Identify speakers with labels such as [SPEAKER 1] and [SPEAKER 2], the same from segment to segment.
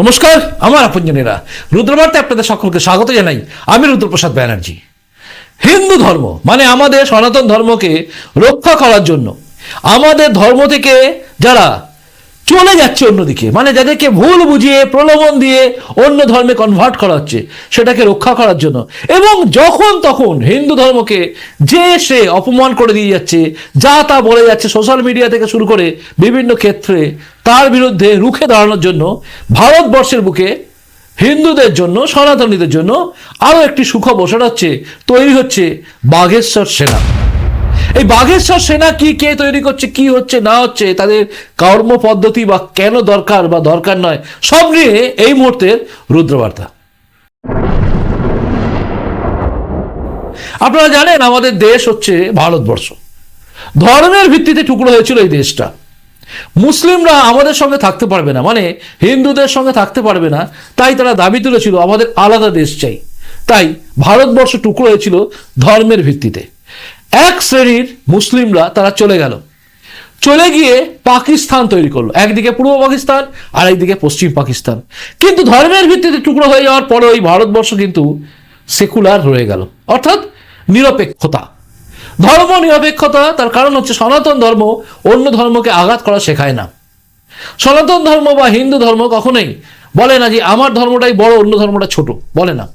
[SPEAKER 1] নমস্কার, আমার আপনজনেরা। রুদ্রবার্তে আপনাদের সকলকে স্বাগত জানাই। আমি রুদ্রপ্রসাদ ব্যানার্জি। হিন্দু ধর্ম মানে আমাদের সনাতন ধর্মকে রক্ষা করার জন্য, আমাদের ধর্ম থেকে যারা চলে যাচ্ছে অন্যদিকে মানে যাদেরকে ভুল বুঝিয়ে, প্রলোভন দিয়ে অন্য ধর্মে কনভার্ট করা হচ্ছে, সেটাকে রক্ষা করার জন্য। এবং যখন তখন হিন্দু ধর্মকে যে সে অপমান করে দিয়ে যাচ্ছে, যা তা বলে যাচ্ছে সোশ্যাল মিডিয়া থেকে শুরু করে বিভিন্ন ক্ষেত্রে তার বিরুদ্ধে রুখে দাঁড়ানোর জন্য, ভারতবর্ষের বুকে হিন্দুদের জন্য, সনাতনীদের জন্য আরও একটি সুখবর সেটা হচ্ছে তৈরি হচ্ছে বাঘেশ্বর সেনা। এই বাঘেশ্বর সেনা কি, কে তৈরি করছে, কি হচ্ছে, না হচ্ছে, তাদের কর্ম পদ্ধতি বা কেন দরকার বা দরকার নয়, সব নিয়ে এই মুহূর্তের রুদ্রবার্তা। আপনারা জানেন, আমাদের দেশ হচ্ছে ভারতবর্ষ। ধর্মের ভিত্তিতে টুকরো হয়েছিল এই দেশটা। মুসলিমরা আমাদের সঙ্গে থাকতে পারবে না। মানে হিন্দুদের সঙ্গে থাকতে পারবে না। তাই তারা দাবি তুলেছিল, আমাদের আলাদা দেশ চাই। তাই ভারতবর্ষ টুকরো হয়েছিল ধর্মের ভিত্তিতে। এক শ্রেণির মুসলিমরা তারা চলে গেল। চলে গিয়ে পাকিস্তান তৈরি করল। একদিকে পূর্ব পাকিস্তান আর একদিকে পশ্চিম পাকিস্তান। কিন্তু ধর্মের ভিত্তিতে টুকরো হয়ে যাওয়ার পরে ওই ভারতবর্ষ কিন্তু সেকুলার রয়ে গেল। অর্থাৎ নিরপেক্ষতা। ধর্ম নিরপেক্ষতা, তার কারণ হচ্ছে সনাতন ধর্ম অন্য ধর্মকে আঘাত করা শেখায় না। সনাতন ধর্ম বা হিন্দু ধর্ম কখনোই বলে না যে আমার ধর্মটাই বড়, অন্য ধর্মটা ছোট। বলে না।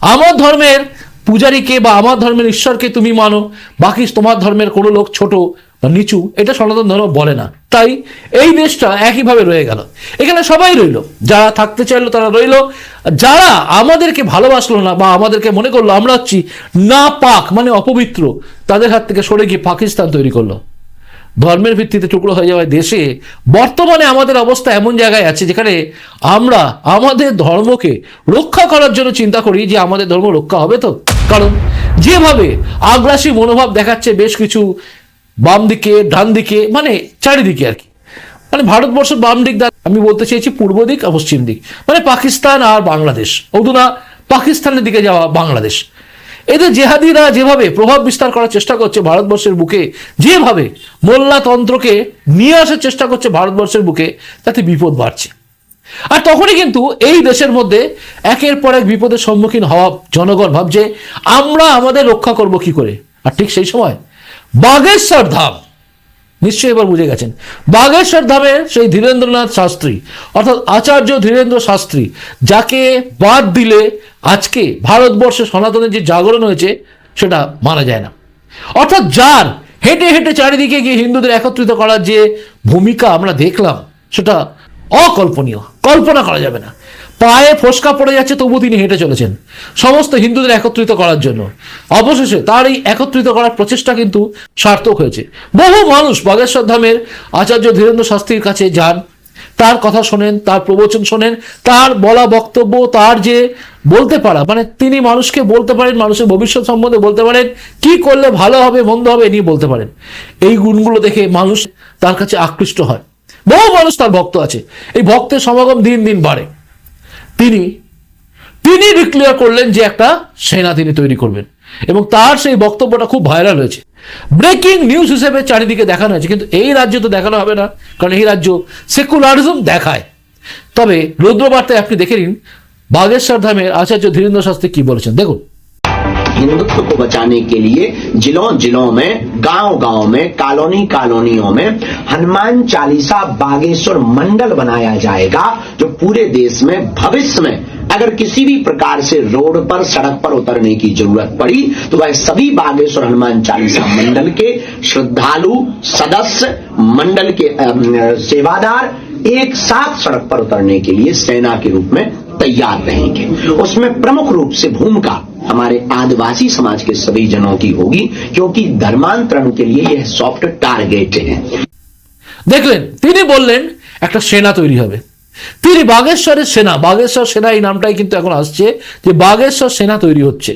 [SPEAKER 1] আমার ধর্মের পূজারীকে বা আমার ধর্মের ঈশ্বরকে তুমি মানো, বাকি তোমার ধর্মের কোনো লোক ছোট বা নিচু, এটা সনাতন ধর্ম বলে না। তাই এই দেশটা একইভাবে রয়ে গেল। এখানে সবাই রইল। যারা থাকতে চাইলো তারা রইল। যারা আমাদেরকে ভালোবাসলো না বা আমাদেরকে মনে করল আমরা হচ্ছি না পাক মানে অপবিত্র, তাদের হাত থেকে সরে গিয়ে পাকিস্তান তৈরি করল। ধর্মের ভিত্তিতে টুকরো হয়ে যাওয়ায় দেশে বর্তমানে আমাদের অবস্থা এমন জায়গায় আছে যেখানে আমরা আমাদের ধর্মকে রক্ষা করার জন্য চিন্তা করি যে আমাদের ধর্ম রক্ষা হবে তো। কারণ যেভাবে আগ্রাসী মনোভাব দেখাচ্ছে, বেশ কিছু বাম দিকে ডান দিকে মানে চারিদিকে আর কি। মানে ভারতবর্ষ বাম দিক আমি বলতে চেয়েছি পূর্ব দিক আর পশ্চিম দিক। মানে পাকিস্তান আর বাংলাদেশ। অধুনা পাকিস্তানের দিকে যাওয়া বাংলাদেশ। এদের জেহাদিরা যেভাবে প্রভাব বিস্তার করার চেষ্টা করছে ভারতবর্ষের বুকে, যেভাবে মোল্লাতন্ত্রকে নিয়ে আসার চেষ্টা করছে ভারতবর্ষের বুকে, তাতে বিপদ বাড়ছে। আর তখনই কিন্তু এই দেশের মধ্যে একের পর এক বিপদের সম্মুখীন হওয়া জনগণ ভাবছে, আমরা আমাদের রক্ষা করব কি করে? আর ঠিক সেই সময় বাগেশ্বর ধাম। নিশ্চয়ই এবার বুঝে গেছেন। বাগেশ্বর ধামের সেই ধীরেন্দ্রনাথ শাস্ত্রী, অর্থাৎ আচার্য ধীরেন্দ্র শাস্ত্রী, যাকে বাদ দিলে আজকে ভারতবর্ষে সনাতনের যে জাগরণ হয়েছে, সেটা মানা যায় না। অর্থাৎ যার হেঁটে হেঁটে চারিদিকে গিয়ে হিন্দুদের একত্রিত করার যে ভূমিকা আমরা দেখলাম, সেটা অকল্পনীয়। কল্পনা করা যাবে না। পায়ে ফোসকা পড়ে যাচ্ছে, তবু তিনি হেঁটে চলেছেন। সমস্ত হিন্দুদের একত্রিত করার জন্য। অবশেষে তার এই একত্রিত করার প্রচেষ্টা কিন্তু সার্থক হয়েছে। বহু মানুষ বাগেশ্বর ধামের আচার্য ধীরেন্দ্র শাস্ত্রীর কাছে যান। তার কথা শোনেন, তার প্রবচন শোনেন, তার বলা বক্তব্য, তার যে বলতে পারা মানে তিনি মানুষকে বলতে পারেন, মানুষের ভবিষ্যৎ সম্বন্ধে বলতে পারেন, কি করলে ভালো হবে, মন্দ হবে নিয়ে বলতে পারেন। এই গুণগুলো দেখে মানুষ তার কাছে আকৃষ্ট হয়। বহু মানুষ তার ভক্ত আছে। এই ভক্তের সমাগম দিন দিন বাড়ে। তিনি তিনি ডিক্লেয়ার করলেন যে একটা সেনা তিনি তৈরি করবেন। এবং তার সেই বক্তব্যটা খুব ভাইরাল হয়েছে। ব্রেকিং নিউজ হিসেবে চারিদিকে দেখানো হয়েছে, কিন্তু এই রাজ্য তো দেখানো হবে না, কারণ এই রাজ্য সেকুলারিজম দেখায়। তবে রুদ্রবার্তায় আপনি দেখে নিন, বাগেশ্বর ধামের আচার্য ধীরেন্দ্র শাস্ত্রী কি বলেছেন। দেখুন।
[SPEAKER 2] हिंदुत्व को बचाने के लिए जिलों जिलों में गाँव गाँव में कॉलोनी कॉलोनियों में हनुमान चालीसा बागेश्वर मंडल बनाया जाएगा जो पूरे देश में, भविष्य में अगर किसी भी प्रकार से रोड पर, सड़क पर उतरने की ज़रूरत पड़ी तो वह सभी बागेश्वर हनुमान चालीसा मंडल के श्रद्धालु, सदस्य, मंडल के सेवादार एक साथ सड़क पर उतरने के लिए सेना के रूप में तैयार रहेंगे। उसमें प्रमुख रूप से भूमिका हमारे आदिवासी समाज के सभी जनों की होगी क्योंकि धर्मांतरण के लिए यह सॉफ्ट टारगेट है
[SPEAKER 1] দেখলেন তিনি বললেন একটা সেনা তৈরি হবে তিনি বাগেশ্বরের সেনা বাগেশ্বর সেনা এই নামটাই কিন্তু এখন আসছে যে বাগেশ্বর সেনা তৈরি হচ্ছে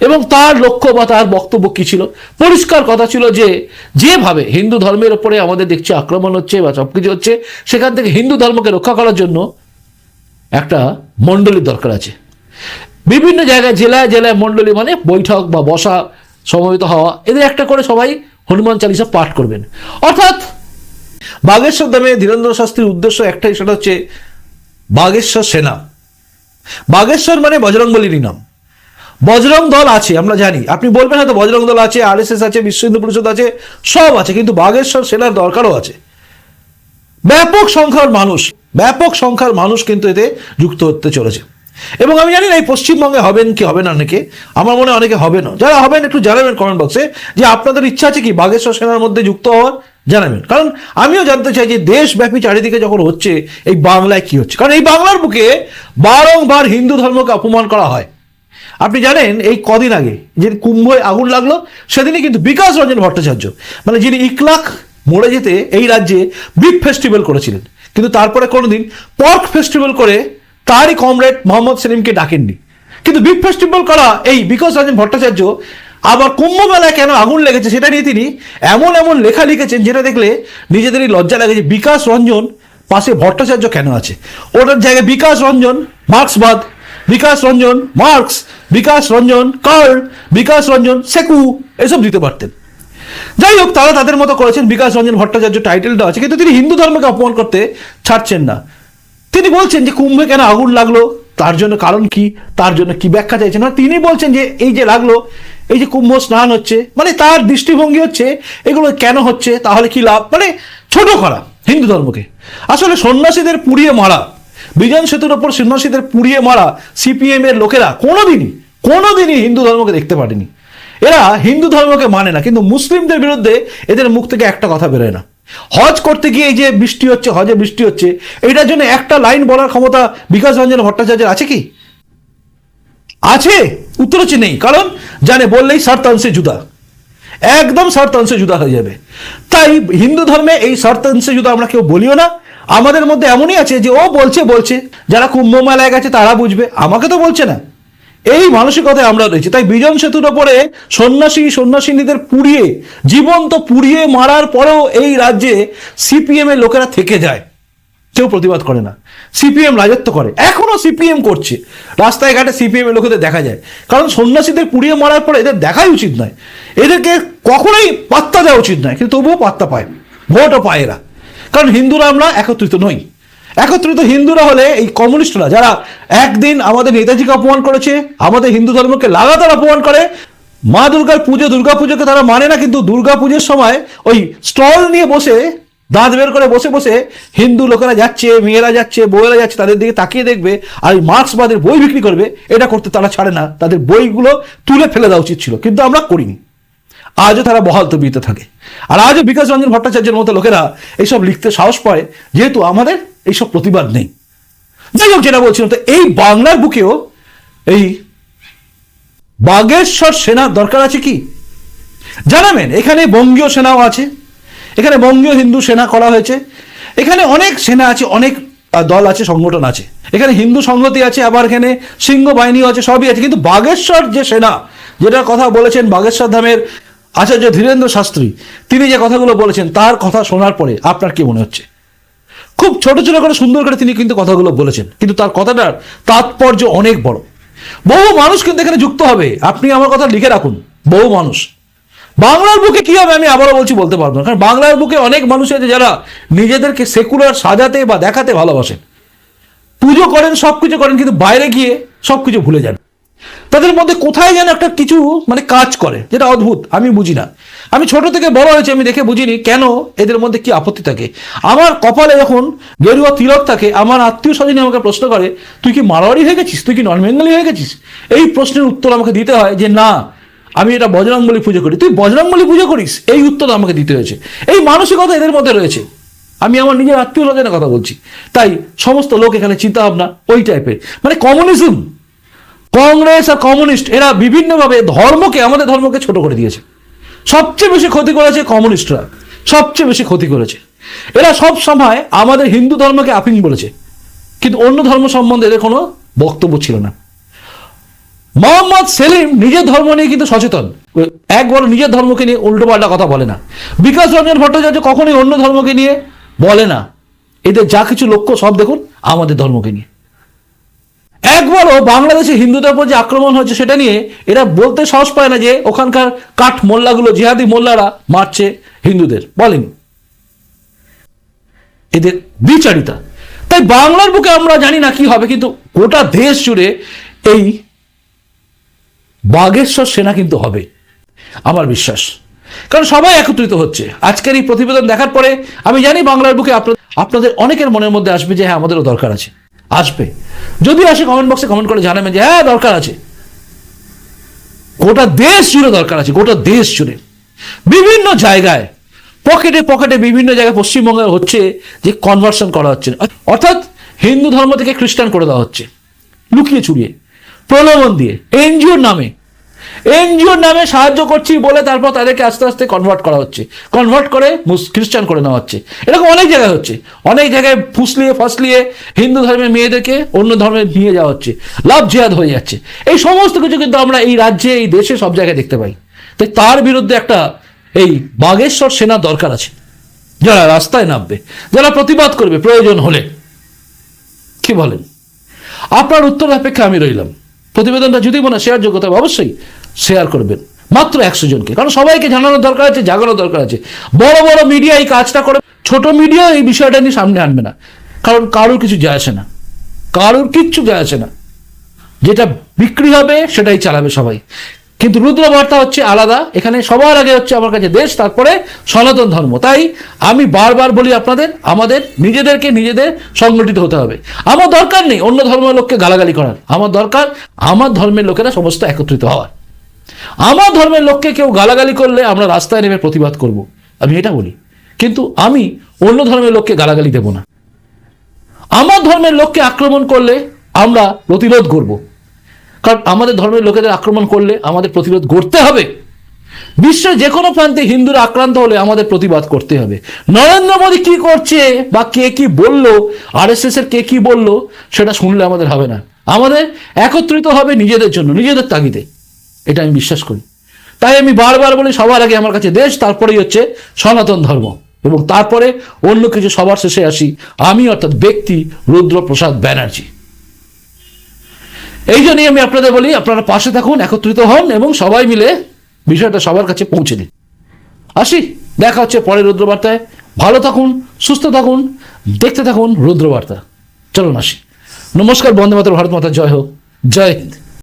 [SPEAKER 1] এবং তার লক্ষ্য বা তার বক্তব্য কি ছিল পরিষ্কার কথা ছিল যে যেভাবে হিন্দু ধর্মের ওপরে আমাদের দেখছি আক্রমণ হচ্ছে বা সবকিছু হচ্ছে সেখান থেকে হিন্দু ধর্মকে রক্ষা করার জন্য একটা মণ্ডলীর দরকার আছে বিভিন্ন জায়গায়, জেলায় জেলায় মণ্ডলী মানে বৈঠক বা বসা সমবেত হওয়া, এদের একটা করে সবাই হনুমান চালিসা পাঠ করবেন। অর্থাৎ বাগেশ্বর ধামে ধীরেন্দ্র শাস্ত্রীর উদ্দেশ্য একটাই, সেটা হচ্ছে বাগেশ্বর সেনা। বাগেশ্বর মানে বজরংবলীরই নাম বজরং দল আছে, আমরা জানি। আপনি বলবেন হয়তো বজরং দল আছে, আরএসএস আছে বিশ্ব হিন্দু পরিষদ আছে, সব আছে, কিন্তু বাগেশ্বর সেনার দরকারও আছে। ব্যাপক সংখ্যার মানুষ, ব্যাপক সংখ্যার মানুষ কিন্তু এতে যুক্ত হতে চলেছে। এবং আমি জানি না এই পশ্চিমবঙ্গে হবেন কি হবে না অনেকে, আমার মনে অনেকে হবে না। যারা হবেন, একটু জানাবেন কমেন্ট বক্সে যে আপনাদের ইচ্ছা আছে কি বাগেশ্বর সেনার মধ্যে যুক্ত হওয়ার? জানাবেন। কারণ আমিও জানতে চাই যে দেশব্যাপী চারিদিকে যখন হচ্ছে, এই বাংলায় কি হচ্ছে? কারণ এই বাংলার বুকে বারংবার হিন্দু ধর্মকে অপমান করা হয়। আপনি জানেন, এই কদিন আগে যে কুম্ভয় আগুন লাগল, সেদিনই কিন্তু বিকাশ রঞ্জন ভট্টাচার্য মানে যিনি ইকলাখ মরে যেতে এই রাজ্যে বিগ ফেস্টিভ্যাল করেছিলেন। কিন্তু তারপরে কোনোদিন পর্ক ফেস্টিভ্যাল করে তারই কমরেড মোহাম্মদ সেলিমকে ডাকেননি। কিন্তু বিগ ফেস্টিভ্যাল করা এই বিকাশ রঞ্জন ভট্টাচার্য আবার কুম্ভ মেলায় কেন আগুন লেগেছে সেটা নিয়ে তিনি এমন এমন লেখা লিখেছেন যেটা দেখলে নিজেদেরই লজ্জা লাগে যে বিকাশ রঞ্জন পাশে ভট্টাচার্য কেন আছে। ওটার জায়গায় বিকাশ রঞ্জন মার্ক্সবাদ বিকাশ রঞ্জন, মার্কস, বিকাশ রঞ্জন, কার্ল, বিকাশ রঞ্জন, সেকু, এসব দিতে পারতেন। যাই হোক, তারা তাদের মতো করেছেন। বিকাশ রঞ্জন ভট্টাচার্য টাইটেলটা আছে, কিন্তু তিনি হিন্দু ধর্মকে অপমান করতে ছাড়ছেন না। তিনি বলছেন যে কুম্ভে কেন আগুন লাগল? তার জন্য কারণ কি? তার জন্য কি ব্যাখ্যা চাইছেন? না তিনি বলছেন যে এই যে লাগল, এই যে কুম্ভ স্নান হচ্ছে মানে তার দৃষ্টিভঙ্গি হচ্ছে, এগুলো কেন হচ্ছে, তাহলে কি লাভ? মানে ছোট করা হিন্দু ধর্মকে। আসলে সন্ন্যাসীদের পুড়িয়ে মারা, বিজন সেতুর ওপর সন্ন্যাসীদের পুড়িয়ে মারা সিপিএম এর লোকেরা কোনোদিনই কোনোদিনই হিন্দু ধর্মকে দেখতে পারেনি। এরা হিন্দু ধর্মকে মানে না, কিন্তু মুসলিমদের বিরুদ্ধে এদের মুখ থেকে একটা কথা বেরোয় না। হজ করতে গিয়ে এই যে বৃষ্টি হচ্ছে, হজে বৃষ্টি হচ্ছে এটার জন্য একটা লাইন বলার ক্ষমতা বিকাশ রঞ্জন ভট্টাচার্যের আছে কি? আছে, উত্তর হচ্ছে নেই, কারণ জানে বললেই শর্তাংশে জুদা। একদম শর্তাংশে জুদা হয়ে যাবে। তাই হিন্দু ধর্মে এই শর্তাংশে জুদা আমরা কেউ বলিও না। আমাদের মধ্যে এমনই আছে যে ও বলছে বলছে, যারা কুম্ভ মেলায় গেছে তারা বুঝবে, আমাকে তো বলছে না। এই মানসিকতায় আমরা রয়েছি। তাই বিজন সেতুর ওপরে সন্ন্যাসী, সন্ন্যাসিনীদের পুড়িয়ে, জীবন্ত পুড়িয়ে মারার পরেও এই রাজ্যে সিপিএম এর লোকেরা থেকে যায়। কেউ প্রতিবাদ করে না। সিপিএম রাজত্ব করে। এখনও সিপিএম করছে। রাস্তায় ঘাটে সিপিএম এর লোকেদের দেখা যায়। কারণ সন্ন্যাসীদের পুড়িয়ে মারার পরে এদের দেখাই উচিত নয়। এদেরকে কখনোই পাত্তা দেওয়া উচিত নয়। কিন্তু তবুও পাত্তা পায়। ভোটও পায় এরা। কারণ হিন্দুরা আমরা একত্রিত নই। একত্রিত হিন্দুরা হলে এই কমিউনিস্টরা, যারা একদিন আমাদের নেতাজিকে অপমান করেছে, আমাদের হিন্দু ধর্মকে লাগাতার অপমান করে, মা দুর্গার পুজো দুর্গা পুজোকে তারা মানে না, কিন্তু দুর্গা পুজোর সময় ওই স্টল নিয়ে বসে, দাঁত বের করে বসে বসে হিন্দু লোকেরা যাচ্ছে, মেয়েরা যাচ্ছে, বউয়েরা যাচ্ছে, তাদের দিকে তাকিয়ে দেখবে আর এই মার্ক্সবাদের বই বিক্রি করবে, এটা করতে তারা ছাড়ে না। তাদের বইগুলো তুলে ফেলে দেওয়া উচিত ছিল, কিন্তু আমরা করিনি। আজও তারা বহাল তবিতে থাকে। আর আজও বিকাশ রঞ্জন ভট্টাচার্যের মতো লোকেরা এইসব লিখতে সাহস পায়, যেহেতু আমাদের এইসব প্রতিবাদ নেই। যাই হোক, যেটা বলছিলাম, তো এই বাংলার বুকেও এই বাগেশ্বর সেনার দরকার আছে কি? জানাবেন, এখানে বঙ্গীয় সেনাও আছে, এখানে বঙ্গীয় হিন্দু সেনা করা হয়েছে, এখানে অনেক সেনা আছে, অনেক দল আছে, সংগঠন আছে। এখানে হিন্দু সংহতি আছে, আবার এখানে সিংহ বাহিনীও আছে, সবই আছে। কিন্তু বাগেশ্বর যে সেনা, যেটার কথা বলেছেন বাগেশ্বর ধামের আচার্য ধীরেন্দ্র শাস্ত্রী, তিনি যে কথাগুলো বলেছেন, তার কথা শোনার পরে আপনার কি মনে হচ্ছে? খুব ছোট ছোট করে সুন্দর করে তিনি কিন্তু কথাগুলো বলেছেন, কিন্তু তার কথাটার তাৎপর্য অনেক বড়। বহু মানুষ কিন্তু এখানে যুক্ত হবে। আপনি আমার কথা লিখে রাখুন, বহু মানুষ। বাংলার বুকে কি হবে আমি আবারও বলছি, বলতে পারব না। কারণ বাংলার বুকে অনেক মানুষ আছে যারা নিজেদেরকে সেকুলার সাজাতে বা দেখাতে ভালোবাসেন। পুজো করেন সব কিছু করেন, কিন্তু বাইরে গিয়ে সব কিছু ভুলে যান। তাদের মধ্যে কোথায় যেন একটা কিছু মানে কাজ করে, যেটা অদ্ভুত, আমি বুঝি না। আমি ছোট থেকে বড় হয়েছে, আমি দেখে বুঝিনি কেন এদের মধ্যে কি আপত্তি থাকে। আমার কপালে যখন গেরুয়া তিলক থাকে, আমার আত্মীয় স্বজনই আমাকে প্রশ্ন করে, তুই কি মারোয়ারি হয়ে গেছিস? তুই কি নন বেঙ্গলি হয়ে গেছিস? এই প্রশ্নের উত্তর আমাকে দিতে হয় যে, না, আমি এটা বজরংবলী পুজো করি। তুই বজরংবলী পুজো করিস? এই উত্তর আমাকে দিতে হয়েছে। এই মানসিকতা এদের মধ্যে রয়েছে। আমি আমার নিজের আত্মীয় স্বজনের কথা বলছি। তাই সমস্ত লোক এখানে চিন্তা ভাবনা ওই টাইপের মানে কমিউনিজম কংগ্রেস আর কমিউনিস্ট, এরা বিভিন্নভাবে ধর্মকে, আমাদের ধর্মকে ছোট করে দিয়েছে। সবচেয়ে বেশি ক্ষতি করেছে কমিউনিস্টরা। সবচেয়ে বেশি ক্ষতি করেছে। এরা সব সময় আমাদের হিন্দু ধর্মকে আপিং বলেছে। কিন্তু অন্য ধর্ম সম্বন্ধে এদের কোনো বক্তব্য ছিল না। মোহাম্মদ সেলিম নিজের ধর্ম নিয়ে কিন্তু সচেতন। একবার নিজের ধর্মকে নিয়ে উল্টোপাল্টা কথা বলে না। বিকাশ রঞ্জন ভট্টাচার্য কখনোই অন্য ধর্মকে নিয়ে বলে না। এদের যা কিছু লক্ষ্য সব দেখুন, আমাদের ধর্মকে নিয়ে। একবারও বাংলাদেশে হিন্দুদের উপর যে আক্রমণ হয়েছে সেটা নিয়ে এরা বলতে সাহস পায় না যে ওখানকার কাঠ মোল্লাগুলো, জিহাদি মোল্লারা মারছে হিন্দুদের। বলেনি। এদের বিচারিতা তাই বাংলার বুকে আমরা জানি না কি হবে, কিন্তু গোটা দেশ জুড়ে এই বাগেশ্বর সেনা কিন্তু হবে, আমার বিশ্বাস। কারণ সবাই একত্রিত হচ্ছে। আজকের এই প্রতিবেদন দেখার পরে আমি জানি বাংলার বুকে আপনাদের অনেকের মনের মধ্যে আসবে যে হ্যাঁ আমাদেরও দরকার আছে। আসবে। যদি আসে কমেন্ট বক্সে কমেন্ট করে জানাবেন যে হ্যাঁ দরকার আছে। গোটা দেশ জুড়ে দরকার আছে, গোটা দেশ জুড়ে। বিভিন্ন জায়গায়, পকেটে পকেটে বিভিন্ন জায়গায় পশ্চিমবঙ্গে হচ্ছে যে কনভার্সন করা হচ্ছে। অর্থাৎ হিন্দু ধর্ম থেকে খ্রিস্টান করে দেওয়া হচ্ছে। লুকিয়ে চুরিয়ে, প্রলোভন দিয়ে, এনজিওর নামে এনজিওর নামে সাহায্য করছি বলে তারপর তাদেরকে আস্তে আস্তে কনভার্ট করা হচ্ছে। কনভার্ট করে খ্রিস্টান করে নেওয়া হচ্ছে। এরকম অনেক জায়গায় হচ্ছে। অনেক জায়গায় ফুসলিয়ে ফাসলিয়ে হিন্দু ধর্মের মেয়েদেরকে অন্য ধর্মে নিয়ে যাওয়া হচ্ছে। লাভ জেহাদ হয়ে যাচ্ছে। এই সমস্ত কিছু কিন্তু আমরা এই রাজ্যে, এই দেশে সব জায়গায় দেখতে পাই। তাই তার বিরুদ্ধে একটা এই বাগেশ্বর সেনা দরকার আছে। যারা রাস্তায় নামবে, যারা প্রতিবাদ করবে প্রয়োজন হলে। কি বলেন? আপনার উত্তর অপেক্ষা আমি রইলাম। প্রতিবেদনটা যদি মনে শেয়ার যোগ্যতা অবশ্যই শেয়ার করবেন। মাত্র একশো জনকে। কারণ সবাইকে জানানোর দরকার আছে, জাগানোর দরকার আছে। বড় বড় মিডিয়া এই কাজটা করে, ছোট মিডিয়া এই বিষয়টা নিয়ে সামনে আনবে না। কারণ কারোর কিছু যায় আসে না। কারোর কিচ্ছু যায় আসে না। যেটা বিক্রি হবে, সেটাই চালাবে সবাই। কিন্তু রুদ্র বার্তা হচ্ছে আলাদা। এখানে সবার আগে হচ্ছে আমার কাছে দেশ, তারপরে সনাতন ধর্ম। তাই আমি বারবার বলি আপনাদের, আমাদের, নিজেদেরকে নিজেদের সংগঠিত হতে হবে। আমার দরকার নেই অন্য ধর্মের লোককে গালাগালি করার। আমার দরকার, আমার ধর্মের লোকেরা সমস্ত একত্রিত হওয়ার। আমার ধর্মের লোককে কেউ গালাগালি করলে আমরা রাস্তায় নেমে প্রতিবাদ করব। আমি এটা বলি। কিন্তু আমি অন্য ধর্মের লোককে গালাগালি দেব না। আমার ধর্মের লোককে আক্রমণ করলে আমরা প্রতিরোধ করব কারণ আমাদের ধর্মের লোকেদের আক্রমণ করলে আমাদের প্রতিরোধ করতে হবে। বিশ্বের যে কোনো প্রান্তে হিন্দুরা আক্রান্ত হলে আমাদের প্রতিবাদ করতে হবে। নরেন্দ্র মোদী কি করছে বা কে কি বলল আর এস এর কে কি বলল, সেটা শুনলে আমাদের হবে না। আমাদের একত্রিত হবে নিজেদের জন্য, নিজেদের তাগিদে। এটা আমি বিশ্বাস করি। তাই আমি বারবার বলি, সবার আগে আমার কাছে দেশ, তারপরেই হচ্ছে সনাতন ধর্ম। এবং তারপরে অন্য কিছু সবার শেষে আসি, আমি অর্থাৎ ব্যক্তি রুদ্রপ্রসাদ ব্যানার্জি। এই জন্যই আমি আপনাদের বলি, আপনারা পাশে থাকুন, একত্রিত হন এবং সবাই মিলে বিষয়টা সবার কাছে পৌঁছে দিন। আসি, দেখা হচ্ছে পরের রুদ্রবার্তায়। ভালো থাকুন, সুস্থ থাকুন, দেখতে থাকুন রুদ্রবার্তা। চলুন আসি। নমস্কার, বন্দে মাতর ভারত মাতা, জয় হোক। জয় হিন্দ।